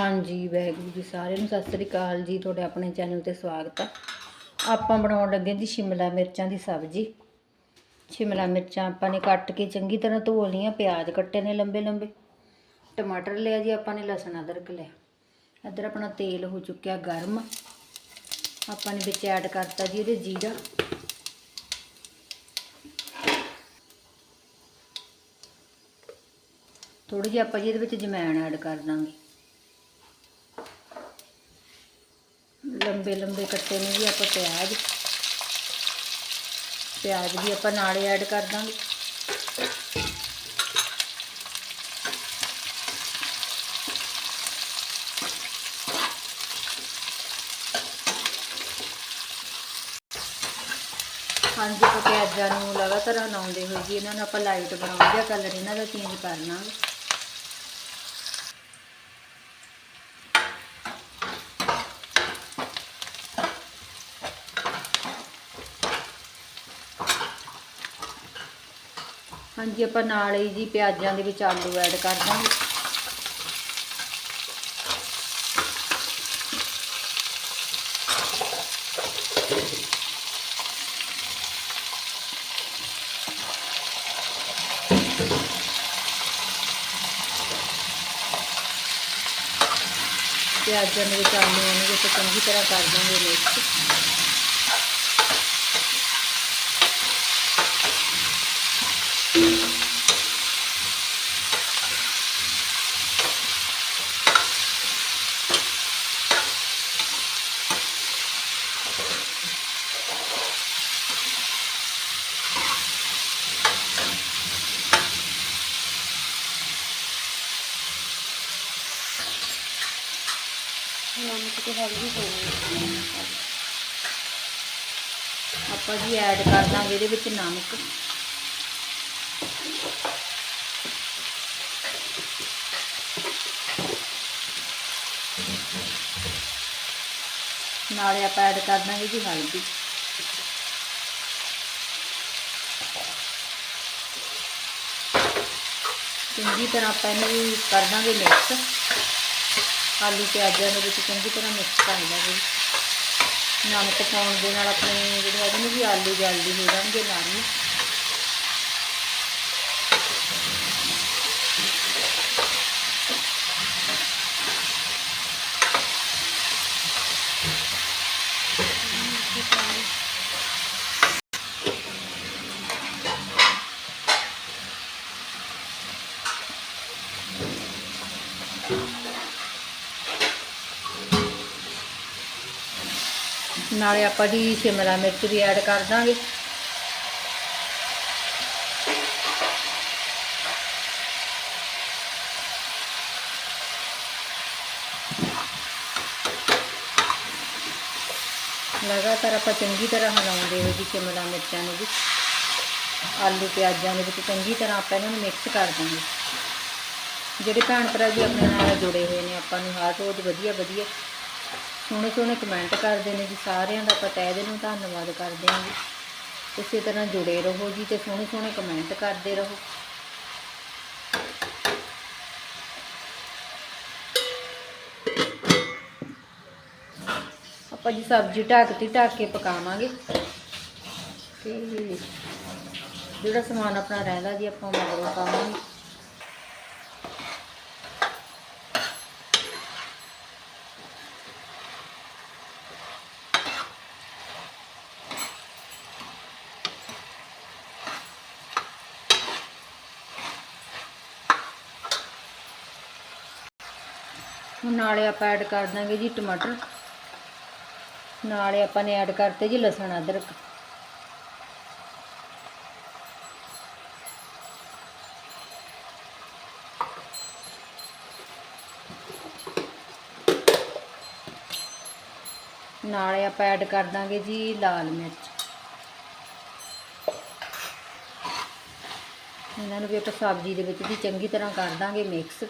ਹਾਂਜੀ, ਵਾਹਿਗੁਰੂ ਜੀ ਸਾਰਿਆਂ ਨੂੰ ਸਤਿ ਸ੍ਰੀ ਅਕਾਲ ਜੀ, ਤੁਹਾਡੇ ਆਪਣੇ ਚੈਨਲ ਤੇ ਸਵਾਗਤ ਆ। ਆਪਾਂ ਬਣਾਉਣ ਲੱਗੇ ਜੀ ਸ਼ਿਮਲਾ ਮਿਰਚਾਂ ਦੀ ਸਬਜ਼ੀ। ਸ਼ਿਮਲਾ ਮਿਰਚਾਂ ਆਪਾਂ ਨੇ ਕੱਟ ਕੇ ਚੰਗੀ ਤਰ੍ਹਾਂ ਧੋ ਲਈਆਂ, ਪਿਆਜ਼ ਕੱਟੇ ਨੇ ਲੰਬੇ ਲੰਬੇ ਟਮਾਟਰ ਲਿਆ ਜੀ, ਆਪਾਂ ਨੇ ਲਸਣ ਅਦਰਕ ਲਿਆ। ਇੱਧਰ ਆਪਣਾ ਤੇਲ ਹੋ ਚੁੱਕਿਆ ਗਰਮ। ਆਪਾਂ ਨੇ ਵਿੱਚ ਐਡ ਕਰਤਾ ਜੀ ਇਹਦੇ ਜੀਰਾ। ਥੋੜੀ ਜਿਹੀ ਆਪਾਂ ਜੀ ਇਹਦੇ ਵਿੱਚ ਜਮੈਣ ਐਡ ਕਰ ਦਾਂਗੇ। ਲੰਬੇ ਲੰਬੇ ਕੱਟੇ ਨੇ ਜੀ ਆਪਾਂ ਪਿਆਜ਼। ਪਿਆਜ਼ ਵੀ ਆਪਾਂ ਨਾਲੇ ਐਡ ਕਰ ਦਾਂਗੇ। ਹਾਂਜੀ, ਆਪਾਂ ਪਿਆਜ਼ਾਂ ਨੂੰ ਲਗਾਤਾਰ ਹਲਾਉਂਦੇ ਹੋਏ ਜੀ, ਇਹਨਾਂ ਨੂੰ ਆਪਾਂ ਲਾਈਟ ਬਣਾਉਣ ਜਾਂ ਕਲਰ ਇਹਨਾਂ ਦਾ ਚੇਂਜ ਕਰਨਾ ਹਾਂਜੀ, ਆਪਾਂ ਨਾਲ ਹੀ ਜੀ ਪਿਆਜ਼ਾਂ ਦੇ ਵਿੱਚ ਆਲੂ ਐਡ ਕਰ ਦਾਂਗੇ। ਪਿਆਜ਼ਾਂ ਦੇ ਵਿੱਚ ਆਲੂ ਨੂੰ ਚੰਗੀ ਤਰ੍ਹਾਂ ਕਰ ਦਾਂਗੇ ਮਿਕਸ ਨਮਕ ਤੇ ਹਲਦੀ ਪਾਉਣੀ ਆਪਾਂ ਜੀ ਐਡ ਕਰ ਦਾਂਗੇ ਇਹਦੇ ਵਿੱਚ ਨਮਕ। ਨਾਲੇ ਆਪਾਂ ਐਡ ਕਰ ਦਾਂਗੇ ਜੀ ਹਲਦੀ। ਚੰਗੀ ਤਰ੍ਹਾਂ ਆਪਾਂ ਇਹਨੂੰ ਕਰ ਦਾਂਗੇ ਮਿਕਸ ਆਲੂ ਪਿਆਜ਼ਾਂ ਦੇ ਵਿੱਚ ਚੰਗੀ ਤਰ੍ਹਾਂ ਮਿਕਸ ਕਰ ਲਾਂਗੇ ਨਮਕ ਪਾਉਣ ਦੇ ਨਾਲ ਆਪਣੇ ਜਿਹੜੇ ਹੈਗੇ ਨੇ ਵੀ ਆਲੂ ਜਲਦੀ ਹੋ ਜਾਣਗੇ ਨਰਮ ਨਾਲੇ ਆਪਾਂ ਜੀ ਸ਼ਿਮਲਾ ਮਿਰਚ ਵੀ ਐਡ ਕਰ ਦਾਂਗੇ। ਲਗਾਤਾਰ ਆਪਾਂ ਚੰਗੀ ਤਰ੍ਹਾਂ ਹਿਲਾਉਂਦੇ ਹੋਏ ਜੀ ਸ਼ਿਮਲਾ ਮਿਰਚਾਂ ਨੂੰ ਵੀ ਆਲੂ, ਪਿਆਜ਼ਾਂ ਦੇ ਵਿੱਚ ਚੰਗੀ ਤਰ੍ਹਾਂ ਆਪਾਂ ਇਹਨਾਂ ਨੂੰ ਮਿਕਸ ਕਰ ਦਾਂਗੇ। ਜਿਹੜੇ ਭੈਣ ਭਰਾ ਜੀ ਆਪਣੇ ਨਾਲ ਜੁੜੇ ਹੋਏ ਨੇ, ਆਪਾਂ ਨੂੰ ਹਰ ਰੋਜ਼ ਵਧੀਆ ਵਧੀਆ ਸੋਹਣੇ ਸੋਹਣੇ ਕਮੈਂਟ ਕਰਦੇ ਨੇ ਜੀ, ਸਾਰਿਆਂ ਦਾ ਪਤਾ ਇਹਦੇ ਨੂੰ ਧੰਨਵਾਦ ਕਰਦੇ ਹਾਂ ਜੀ। ਇਸੇ ਤਰ੍ਹਾਂ ਜੁੜੇ ਰਹੋ ਜੀ ਤੇ ਸੋਹਣੇ ਸੋਹਣੇ ਕਮੈਂਟ ਕਰਦੇ ਰਹੋ। ਆਪਾਂ ਜੀ ਸਬਜ਼ੀ ਢੱਕਤੀ, ਢੱਕ ਕੇ ਪਕਾਵਾਂਗੇ। ਤੇ ਜਿਹੜਾ ਸਮਾਨ ਆਪਣਾ ਰਹਿੰਦਾ ਜੀ, ਆਪਾਂ ਮਗਰੋਂ ਪਾਵਾਂਗੇ। ਹੁਣ ਨਾਲੇ ਆਪਾਂ ਐਡ ਕਰ ਦਾਂਗੇ ਜੀ ਟਮਾਟਰ। ਨਾਲੇ ਆਪਾਂ ਨੇ ਐਡ ਕਰਤੇ ਜੀ ਲਸਣ, ਅਦਰਕ। ਨਾਲੇ ਆਪਾਂ ਐਡ ਕਰ ਦਾਂਗੇ ਜੀ ਲਾਲ ਮਿਰਚ। ਇਹਨਾਂ ਨੂੰ ਵੀ ਆਪਾਂ ਸਬਜ਼ੀ ਦੇ ਵਿੱਚ ਵੀ ਚੰਗੀ ਤਰ੍ਹਾਂ ਕਰ ਦਾਂਗੇ ਮਿਕਸ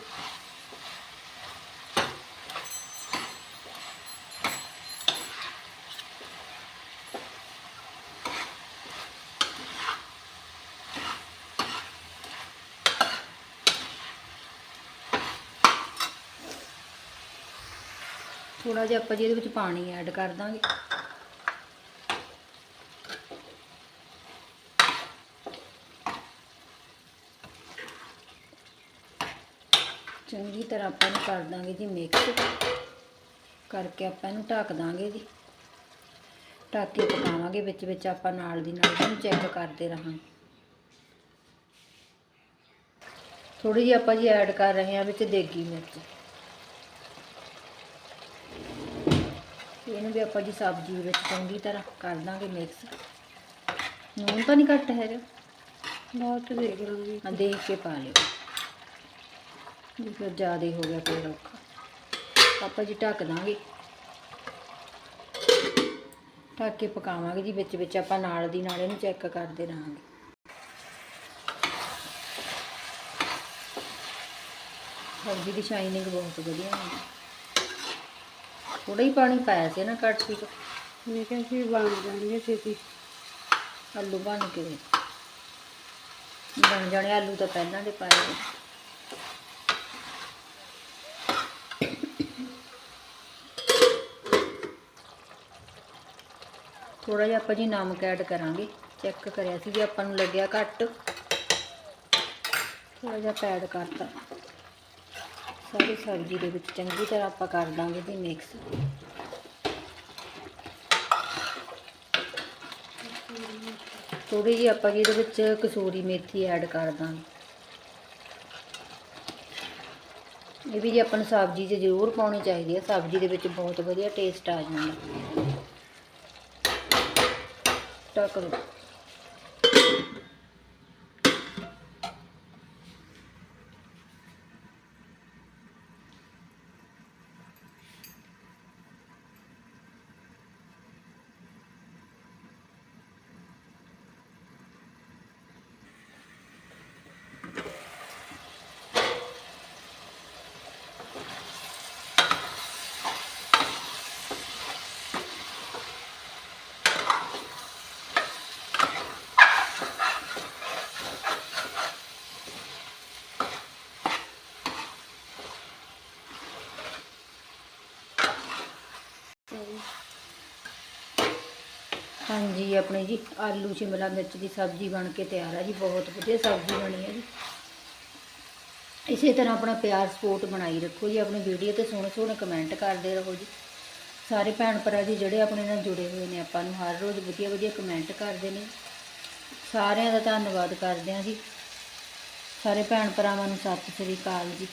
ਥੋੜਾ ਜਿਹਾ ਆਪਾਂ ਜੀ ਇਹਦੇ ਵਿੱਚ ਪਾਣੀ ਐਡ ਕਰ ਦਾਂਗੇ। ਚੰਗੀ ਤਰ੍ਹਾਂ ਆਪਾਂ ਇਹਨੂੰ ਕਰ ਦਾਂਗੇ ਜੀ ਮਿਕਸ ਕਰਕੇ ਆਪਾਂ ਇਹਨੂੰ ਢੱਕ ਦਾਂਗੇ ਜੀ। ਢੱਕ ਕੇ ਪਕਾਵਾਂਗੇ ਵਿੱਚ ਵਿੱਚ ਆਪਾਂ ਨਾਲ ਦੀ ਨਾਲ ਇਹਨੂੰ ਚੈੱਕ ਕਰਦੇ ਰਹਾਂਗੇ। ਥੋੜੀ ਜਿਹੀ ਆਪਾਂ ਜੀ ਐਡ ਕਰ ਰਹੇ ਹਾਂ ਵਿੱਚ ਦੇਗੀ ਮਿਰਚ। ਇਹਨੂੰ ਵੀ ਆਪਾਂ ਜੀ ਸਬਜ਼ੀ ਵਿੱਚ ਚੰਗੀ ਤਰ੍ਹਾਂ ਕਰ ਦਾਂਗੇ ਮਿਕਸ ਨੂਨ ਤਾਂ ਨਹੀਂ ਘੱਟ ਹੈਗਾ। ਬਹੁਤ ਦੇਖ ਲਾਂਗੀ ਹਾਂ ਦੇਖ ਕੇ ਪਾ ਲਿਓ। ਜੇ ਫਿਰ ਜ਼ਿਆਦਾ ਹੋ ਗਿਆ ਫਿਰ ਔਖਾ। ਆਪਾਂ ਜੀ ਢੱਕ ਦਾਂਗੇ। ਢੱਕ ਕੇ ਪਕਾਵਾਂਗੇ ਜੀ ਵਿੱਚ ਵਿੱਚ। ਆਪਾਂ ਨਾਲ ਦੀ ਨਾਲ ਇਹਨੂੰ ਚੈੱਕ ਕਰਦੇ ਰਹਾਂਗੇ। ਸਬਜ਼ੀ ਦੀ ਸ਼ਾਈਨਿੰਗ ਬਹੁਤ ਵਧੀਆ ਹੁੰਦੀ ਥੋੜਾ ਹੀ ਪਾਣੀ ਪਾਇਆ ਸੀ ਨਾ ਕੜਛੀ ਚ ਮੈਂ ਕਿਹਾ ਸੀ ਬਣ ਜਾਣਗੇ ਛੇਤੀ। ਆਲੂ ਬਣ ਕੇ ਬਣ ਜਾਣੇ ਆਲੂ ਤਾਂ ਪਹਿਲਾਂ ਦੇ ਪਾਏ ਨੇ ਥੋੜਾ ਜਿਹਾ ਆਪਾਂ ਜੀ ਨਮਕ ਐਡ ਕਰਾਂਗੇ। ਚੈੱਕ ਕਰਿਆ ਸੀ ਜੇ ਆਪਾਂ ਨੂੰ ਲੱਗਿਆ ਘੱਟ। ਥੋੜਾ ਜਿਹਾ ਐਡ ਕਰਤਾ। ਸਾਰੀ ਸਬਜ਼ੀ ਦੇ ਵਿੱਚ ਚੰਗੀ ਤਰ੍ਹਾਂ ਆਪਾਂ ਕਰ ਦਾਂਗੇ ਜੀ ਮਿਕਸ ਥੋੜੀ ਜਿਹੀ ਆਪਾਂ ਜੀ ਇਹਦੇ ਵਿੱਚ ਕਸੂਰੀ ਮੇਥੀ ਐਡ ਕਰ ਦਾਂਗੇ। ਇਹ ਵੀ ਜੀ ਆਪਾਂ ਨੂੰ ਸਬਜ਼ੀ 'ਚ ਜ਼ਰੂਰ ਪਾਉਣੀ ਚਾਹੀਦੀ ਹੈ। ਸਬਜ਼ੀ ਦੇ ਵਿੱਚ ਬਹੁਤ ਵਧੀਆ ਟੇਸਟ ਆ ਜਾਂਦਾ ਟੱਕ ਲਓ। ਹਾਂਜੀ, ਆਪਣੇ ਜੀ ਆਲੂ, ਸ਼ਿਮਲਾ ਮਿਰਚ ਦੀ ਸਬਜ਼ੀ ਬਣ ਕੇ ਤਿਆਰ ਆ ਜੀ, ਬਹੁਤ ਵਧੀਆ ਸਬਜ਼ੀ ਬਣੀ ਹੈ ਜੀ। ਇਸੇ ਤਰ੍ਹਾਂ ਆਪਣਾ ਪਿਆਰ ਸਪੋਰਟ ਬਣਾਈ ਰੱਖੋ ਜੀ, ਆਪਣੀ ਵੀਡੀਓ ਤੇ ਸੋਹਣੇ ਸੋਹਣੇ ਕਮੈਂਟ ਕਰਦੇ ਰਹੋ ਜੀ। ਸਾਰੇ ਭੈਣ ਭਰਾ ਜੀ ਜਿਹੜੇ ਆਪਣੇ ਨਾਲ ਜੁੜੇ ਹੋਏ ਨੇ, ਆਪਾਂ ਨੂੰ ਹਰ ਰੋਜ਼ ਵਧੀਆ ਵਧੀਆ ਕਮੈਂਟ ਕਰਦੇ ਨੇ। ਸਾਰਿਆਂ ਦਾ ਧੰਨਵਾਦ ਕਰਦੇ ਹਾਂ ਜੀ। ਸਾਰੇ ਭੈਣ ਭਰਾਵਾਂ ਨੂੰ ਸਤਿ ਸ੍ਰੀ ਅਕਾਲ ਜੀ।